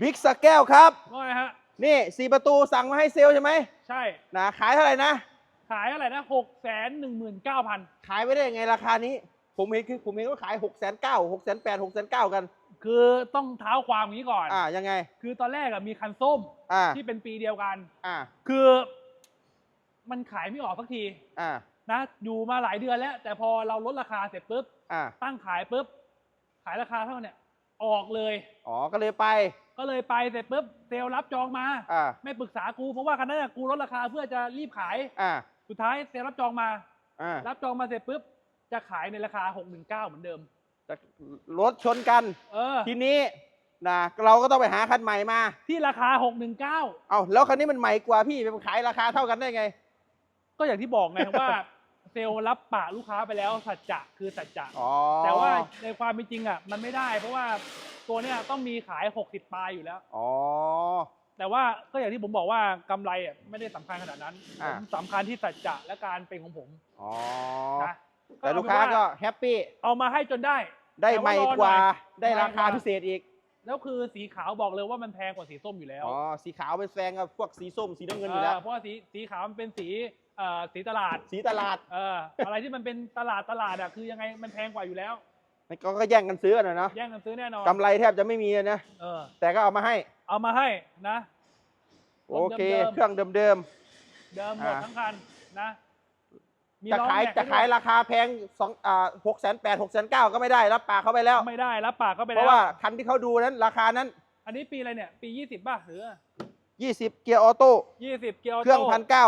บิ๊กสแก้วครับ ว่าไงฮะ นี่สี่ประตูสั่งมาให้เซลลใช่ไหมใช่ นะขายเท่าไหร่นะ ขายอะไรนะหกแสนหนึ่งหมื่นเก้าพันขายไม่ได้ยังไงราคานี้ ผมเห็นคือผมเห็นก็ขายหกแสนเก้าหกแสนแปดหกแสนเก้ากัน คือต้องเท้าความอย่างนี้ก่อน อ่ายังไง คือตอนแรกอะมีคันส้มอ่า ที่เป็นปีเดียวกัน อ่า คือ มันขายไม่ออกสักทีอ่า นะอยู่มาหลายเดือนแล้ว แต่พอเราลดราคาเสร็จปุ๊บ อ่า ตั้งขายปุ๊บ ขายราคาเท่าเนี่ย ออกเลย อ๋อก็เลยไป ก็เลยไปเสร็จปุ๊บเซลล์รับจองมา อ่า ไม่ปรึกษากูเพราะว่าคันนั้นนะกูลดราคาเพื่อจะรีบขาย อ่า สุดท้ายเซลล์รับจองมา อ่ารับจองมาเสร็จปุ๊บจะขายในราคา 619 เหมือนเดิม จะรถชนกัน เออ ทีนี้นะเราก็ต้องไปหาคันใหม่มา ที่ราคาเอาแล้วคันนี้มันใหม่กว่าพี่ไปขายราคาเท่ากันได้ไง619ก็อย่างที่บอกไงว่า เซลล์รับปากลูกค้าไปแล้วสัจจะคือสัจจะอ๋อแต่ว่าในความเป็นจริงอะมันไม่ได้ เพราะว่าตัวเนี้ยต้องมีขาย60ปลายอยู่แล้ว อ๋อ แต่ว่าก็อย่างที่ผมบอกว่ากำไรอะไม่ได้สำคัญขนาดนั้นผอ่า มสำคัญที่สัจจะและการเป็นของผมอ๋อ นะแต่ลูกค้าก็แฮปปี้ เอามาให้จนได้ ได้แต่ใหม่รอกว่าหน่อยได้ราคาใหม่กว่าพิเศษอีก แล้วคือสีขาวบอกเลยว่ามันแพงกว่าสีส้มอยู่แล้วอ๋อสีขาวเป็นแซงกับพวกสีส้มสีน้ำเงินอยู่แล้วเออเพราะว่าสีสีขาวมันเป็นสีเอ่อสีตลาดสีตลาดเอออะไรที่มันเป็นตลาดตลาดอะคือยังไงมันแพงกว่าอยู่แล้วมันก็ก็แย่งกันซื้อกันนะเนาะแย่งกันซื้อแน่นอนกำไรแทบจะไม่มีเลยนะเออแต่ก็เอามาให้ เอามาให้นะ โอเคดิมๆเครื่องเดิมเดิมหมดอ่าทั้งคันนะมีๆ จะล้อขายแม็กจะให้ขายด้วยราคาแพงสองอ่าหกแสนแปดหกแสนเก้าก็ไม่ได้รับปากเขาไปแล้ว ไม่ได้รับปากเขาไปเพแล้วราะว่าคันที่เขาดูนั้นราคานั้น อันนี้ปีอะไรเนี่ย ปี20ป่ะหรือ20เกียร์ออโต้20เกียร์ออเครื่องโต้พันเก้า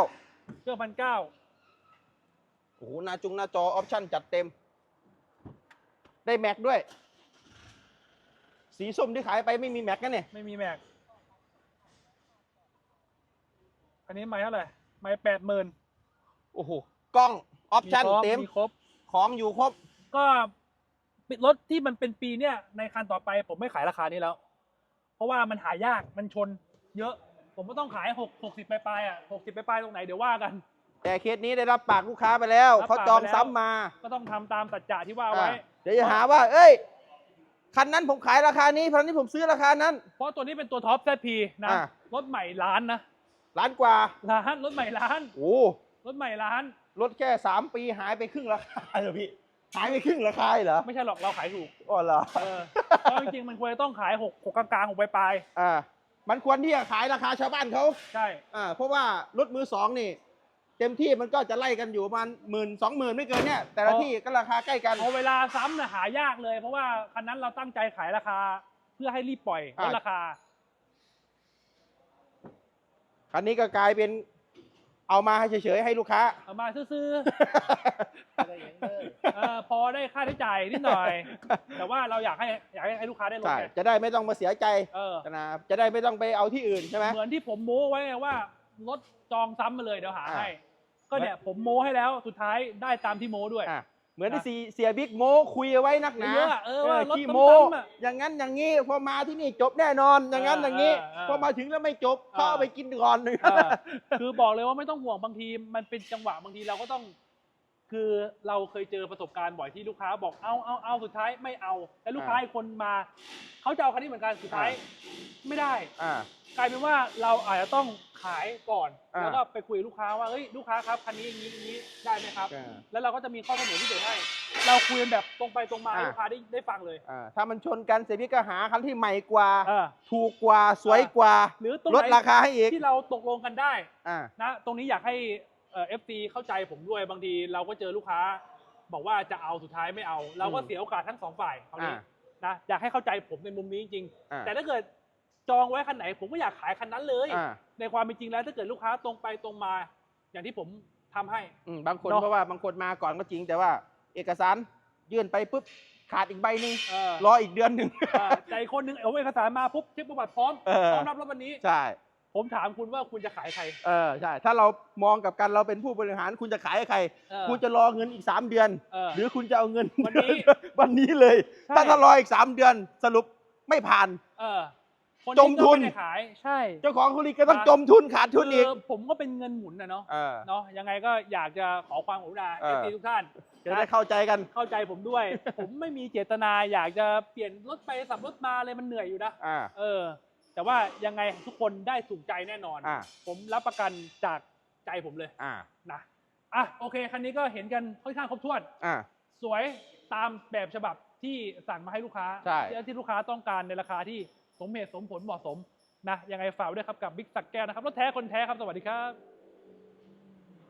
เครื่องพันเก้าโอ้โหหน้าจุงหน้าจอออปชั่นจัดเต็ม ได้แม็กด้วย สีส้มที่ขายไปไม่มีแม็กนะเนี่ย ไม่มีแม็ก อันนี้ไม่เท่าไหร่ไม่แปดหมื่นโอ้โห กล้องออปชั่นเต็ม มีครบ ของอยู่ครบ ก็รถที่มันเป็นปีเนี่ยในคันต่อไปผมไม่ขายราคานี้แล้ว เพราะว่ามันหายากมันชน เยอะ ผมก็ต้องขายหกหกสิบปลายๆอะหกสิบปลายๆตรงไหนเดี๋ยวว่ากัน แต่เคสนี้ได้รับปากลูกค้าไปแล้ว รับเขาปากจองไปแล้ว ซ้ำมาก็ต้องทำตามสัจจะที่ว่าไว้ อ่าเดี๋ยวจะหาว่า เอ้ย คันนั้นผมขายราคานี้คันนี้ผมซื้อราคานั้น เพราะตัวนี้เป็นตัวท็อปแซพีนะอ่ารถใหม่ล้านนะล้านกว่าล้านรถใหม่ล้าน โอ้รถใหม่ล้าน รถแค่สามปีหายไปครึ่งราคาเหรอพี่ หายไปครึ่งราคาเหรอไม่ใช่หรอกเราขายถูกอ๋อเหรอเออเพราะจริงๆมันควรจะต้องขายหกหกกลางๆหกปลายอ่า มันควรที่จะขายราคาชาวบ้านเขาๆใช่ อ่าเพราะว่ารถมือสองนี่ เต็มที่มันก็จะไล่กันอยู่ประมาณหมื่นสองหมื่นไม่เกินเนี่ย แต่ละที่ก็ราคาใกล้กัน เอาเวลาซ้ำน่ะหายากเลย เพราะว่าคันนั้นเราตั้งใจขายราคา เพื่อให้รีบปล่อยลอ่าดราคา คันนี้ก็กลายเป็น เอามาให้เฉยๆให้ลูกค้า เอามาซื้อๆเออพอได้ค่าใช้จ่ายนิดหน่อย แต่ว่าเราอยากให้อยากให้ให้ลูกค้าได้ลดใช่ไงจะได้ไม่ต้องมาเสียใจเออนะจะได้ไม่ต้องไปเอาที่อื่นใช่ไหม เหมือนที่ผมโม้ไว้ไงว่ารถจองซ้ำมาเลยเดี๋ยวหาอ่า ให้ ก็เนี่ยผมโม้ให้แล้วสุดท้ายได้ตามที่โม้ด้วย อะ เหมือนที่นะเสียเสียบิ๊กโมคุยเอาไว้นักหนาเยอะอะเออว่ารถขี้โมซ้ำๆอะ อย่างนั้นอย่างนี้พอมาที่นี่จบแน่นอนอย่างนั้นเอออย่างนี้เออเออพอมาถึงแล้วไม่จบเออ เขาเอาไปกินก่อนเออคือบอกเลยว่าไม่ต้องห่วงบางทีมันเป็นจังหวะบางทีเราก็ต้อง คือเราเคยเจอประสบการณ์บ่อยที่ลูกค้าบอกเอาเอาเอาสุดท้ายไม่เอา แล้วลูกค้าอีกคนมาเขาจะเอาคันนี้เหมือนกันสุดท้ายไม่ได้ อ่า กลายเป็นว่าเราอาจจะต้องขายก่อนอ่าแล้วก็ไปคุยกับลูกค้าว่าเฮ้ยลูกค้าครับคันนี้อย่างนี้อย่างนี้ได้ไหมครับ อ่าแล้วเราก็จะมีข้อเสนอพิเศษให้ เราคุยกันแบบตรงไปตรงมาให้อ่า ลูกค้าได้ได้ฟังเลยอ่าถ้ามันชนกันเสียบิ๊กก็หาคันที่ใหม่กว่า เออถูกกว่าสวยกว่า หรือตรงลดไหนราคาให้อีกที่เราตกลงกันได้อ่า นะตรงนี้อยากให้ เอ่อฟซีเข้าใจผมด้วยบางทีเราก็เจอลูกค้า บอกว่าจะเอาสุดท้ายไม่เอา เราก็อืมเสียโอกาสทั้งสองฝ่ายคราวนี้อ่านะอยากให้เข้าใจผมในมุมนี้จริงอ่า ๆแต่ถ้าเกิดจองไว้คันไหน ผมก็อยากขายคันนั้นเลย อ่าในความเป็นจริงแล้วถ้าเกิดลูกค้าตรงไปตรงมา อย่างที่ผมทำให้ อืมบางคนเนอะ เพราะว่าบางคนมาก่อนก็จริง แต่ว่าเอกสารยื่นไปปุ๊บขาดอีกใบหนึ่งเออรออีกเดือนหนึ่ง เออแต่อีกคนนึงเอาเอกสารมาปุ๊บเช็คประวัติพร้อมเออ พร้อมรับรถวันนี้ ใช่ ผมถามคุณว่าคุณจะขายใคร เออใช่ถ้าเรามองกับกันเราเป็นผู้บริหารคุณจะขายให้ใคร เออคุณจะรอเงินอีก 3 เดือน เออ หรือคุณจะเอาเงิน วันนี้ วันนี้เลย ใช่ ถ้าถ้ารออีก 3 เดือนสรุปไม่ผ่าน เออคนจมทุน ก็ไม่ได้ขายใช่เจ้าของธุรกิจก็ต้องนะจมทุนขาดทุนอีก คือผมก็เป็นเงินหมุนนะเนาะเออ เนาะยังไงก็อยากจะขอความกรุณาเอเออ ฟซีทุกท่าน จะได้นะเข้าใจกัน เข้าใจผมด้วย ผมไม่มีเจตนาอยากจะเปลี่ยนรถไปสับรถมาเลยมันเหนื่อยอยู่นะ อ่า เออ แต่ว่ายังไงทุกคนได้ถูกใจแน่นอน อ่า ผมรับประกันจากใจผมเลยอ่านะอะโอเคคันนี้ก็เห็นกันค่อนข้างครบถ้วน อ่า สวยตามแบบฉบับที่สั่งมาให้ลูกค้าใช่ที่ที่ลูกค้าต้องการในราคาที่สมเหตุสมผลเหมาะสมนะยังไงฝากไว้ด้วยครับกับบิ๊กสักแก้วนะครับรถแท้คนแท้ครับสวัสดีครับ